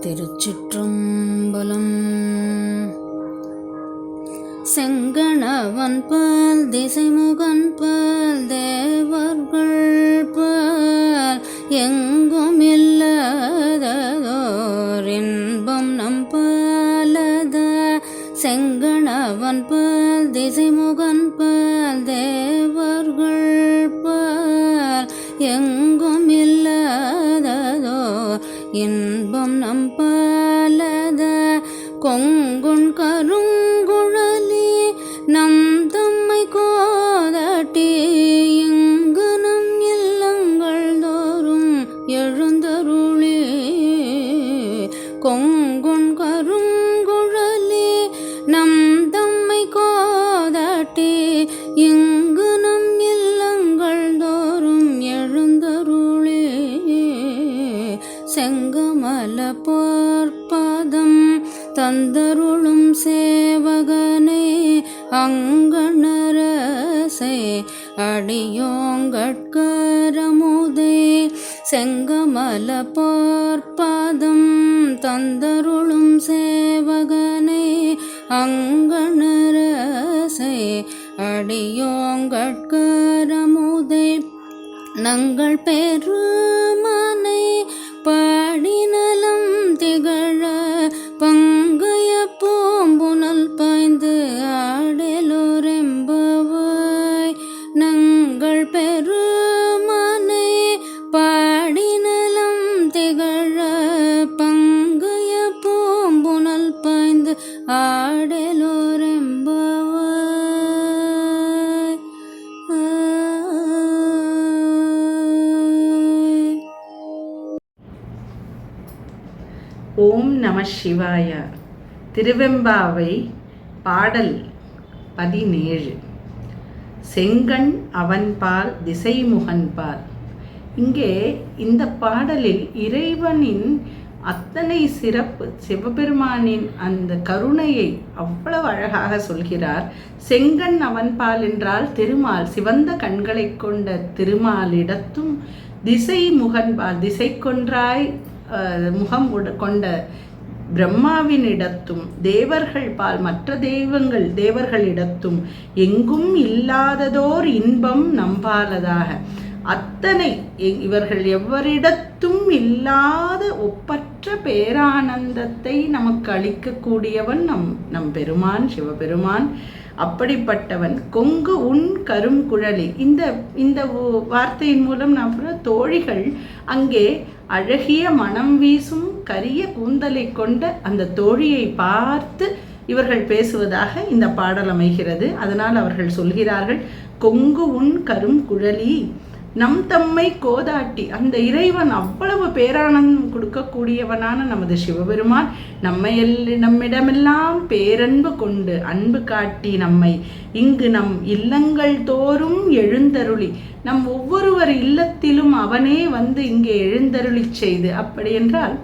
திருச்சிற்றம்பலம். செங்கணவன் பால் திசைமுகன் பால் தேவர்கள் பால் எங்கும் இல்லாததோர் இன்பம் நம் பாலத. செங்கணவன் பால் திசைமுகன் பால் தேவர்கள் பால் எங்கும் இல்லாததோ இன்பம் நம் பாலத கொங்குண் கருங்குழலி நம் தம்மை கோதட்டி இங்கு நம் இல்லங்கள் தோறும் எழுந்தருளே. கொங்குண் தந்தருளும் சேவகனே அங்கணரசே அடியோங்கட்கரமுதே. செங்கமல போர்ப்பதம் தந்தருளும் சேவகனே அங்கணரசே அடியோங்கட்கரமுதே. நங்கள் பெருமனை பாடினலம் நங்கள் பெருமனை பாடினலம் திகழ பங்கைய பூம்புணல் பாய்ந்து ஆடலோரெம்பவாய் ஓம் நம சிவாய திருவெம்பாவை பாடல் பதினேழு செங்கண் அவன்பால் திசைமுகன்பால். இங்கே இந்த பாடலில் இறைவனின் அத்தனை சிறப்பு சிவபெருமானின் அந்த கருணையை அவ்வளவு அழகாக சொல்கிறார். செங்கண் அவன்பால் என்றால் திருமால் சிவந்த கண்களைக் கொண்ட திருமாலிடத்தும் திசை முகன்பால் திசை கொன்றாய் முகம் உட- கொண்ட பிரம்மாவினிடத்தும் தேவர்கள் பால் மற்ற தெய்வங்கள் தேவர்களிடத்தும் எங்கும் இல்லாததோர் இன்பம் நம்பாலதாக அத்தனை இவர்கள் எவரிடத்தும் இல்லாத ஒப்பற்ற பேரானந்தத்தை நமக்கு அளிக்கக்கூடியவன் நம் நம் பெருமான் சிவபெருமான். அப்படிப்பட்டவன் கொங்கு உன் கருங்குழலி இந்த இந்த வார்த்தையின் மூலம் நான் புற தோழிகள் அங்கே அழகிய மனம் வீசும் கரிய கூந்தலை கொண்ட அந்த தோழியை பார்த்து இவர்கள் பேசுவதாக இந்த பாடல் அமைகிறது. அதனால் அவர்கள் சொல்கிறார்கள் கொங்கு உன் கருங்குழலி நம் தம்மை கோதாட்டி அந்த இறைவன் அவ்வளவு பேரானந்தம் கொடுக்கக்கூடியவனான நமது சிவபெருமான். நம்மை எல்- நம்மிடமெல்லாம் பேரன்பு கொண்டு அன்பு காட்டி நம்மை இங்கு நம் இல்லங்கள் தோறும் எழுந்தருளி. நம் ஒவ்வொருவர் இல்லத்திலும் அவனே வந்து இங்கே எழுந்தருளிச் செய்து. அப்படி என்றால்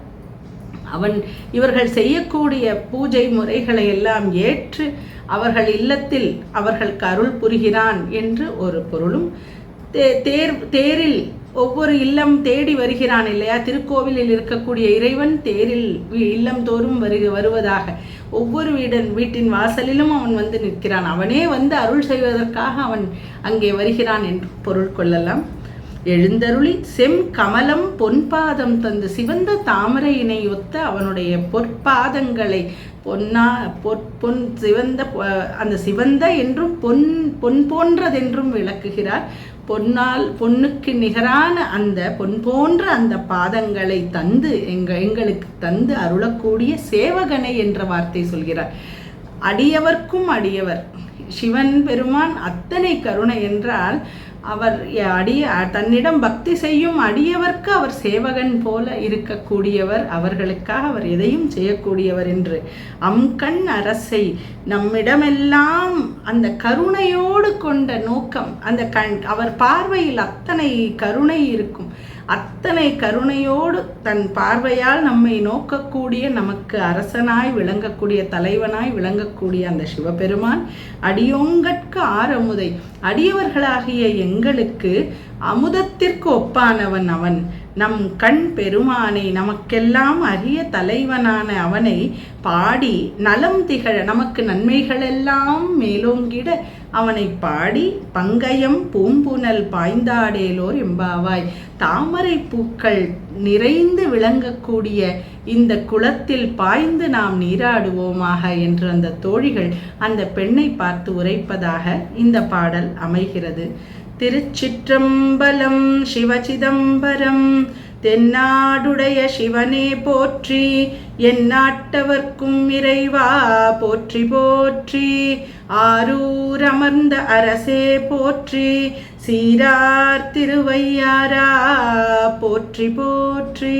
அவன் இவர்கள் செய்யக்கூடிய பூஜை முறைகளை எல்லாம் ஏற்று அவர்கள் இல்லத்தில் அவர்களுக்கு அருள் புரிகிறான் என்று ஒரு பொருளும் தே- தேர் தேரில் ஒவ்வொரு இல்லம் தேடி வருகிறான் இல்லையா? திருக்கோவிலில் இருக்கக்கூடிய இறைவன் தேரில் இல்லம் தோறும் வருக வருவதாக. ஒவ்வொரு வீடன் வீட்டின் வாசலிலும் அவன் வந்து நிற்கிறான். அவனே வந்து அருள் செய்வதற்காக அவன் அங்கே வருகிறான் என்று பொருள் கொள்ளலாம். எழுந்தருளி செம் கமலம் பொன்பாதம் தந்து சிவந்த தாமரையினை ஒத்த அவனுடைய பொற்பாதங்களை பொன்னா பொற் பொன் சிவந்த அந்த சிவந்த என்றும் பொன் பொன் போன்றதென்றும் விளக்குகிறார். பொன்னால் பொன்னுக்கு நிகரான அந்த பொன் போன்ற அந்த பாதங்களை தந்து எங்க எங்களுக்கு தந்து அருளக்கூடிய சேவகனை என்ற வார்த்தை சொல்கிறார். அடியவர்க்கும் அடியவர். சிவன் பெருமான் அத்தனை கருணை என்றால் அவர் அடிய தன்னிடம் பக்தி செய்யும் அடியவர்க்கு அவர் சேவகன் போல இருக்கக்கூடியவர் அவர்களுக்காக அவர் எதையும் செய்யக்கூடியவர் என்று. அம்கண் அரசை நம்மிடமெல்லாம் அந்த கருணையோடு கொண்ட நோக்கம் அந்த கண் அவர் பார்வையில் அத்தனை கருணை இருக்கும். அத்தனை கருணையோடு தன் பார்வையால் நம்மை நோக்கக்கூடிய நமக்கு அரசனாய் விளங்கக்கூடிய தலைவனாய் விளங்கக்கூடிய அந்த சிவபெருமான் அடியோங்கற்கு ஆரமுதை. அடியவர்களாகிய எங்களுக்கு அமுதத்திற்கு ஒப்பானவன் அவன். நம் கண் பெருமானை நமக்கெல்லாம் அரிய தலைவனான அவனை பாடி நலம் திகழ நமக்கு நன்மைகளெல்லாம் மேலோங்கிட அவனை பாடி பங்கயம் பூம்புனல் பாய்ந்தாடேலோர் எம்பாவாய். தாமரை பூக்கள் நிறைந்து விளங்கக்கூடிய இந்த குளத்தில் பாய்ந்து நாம் நீராடுவோமாக என்று அந்த தோழிகள் அந்த பெண்ணை பார்த்து உரைப்பதாக இந்த பாடல் அமைகிறது. திருச்சிற்றம்பலம் சிவசிதம்பரம் தென்னாடுடைய சிவனே போற்றி என் நாட்டவர்க்கும் இறைவா போற்றி போற்றி. ஆரூர் அமர்ந்த அரசே போற்றி சீரார் திருவையாரா போற்றி போற்றி.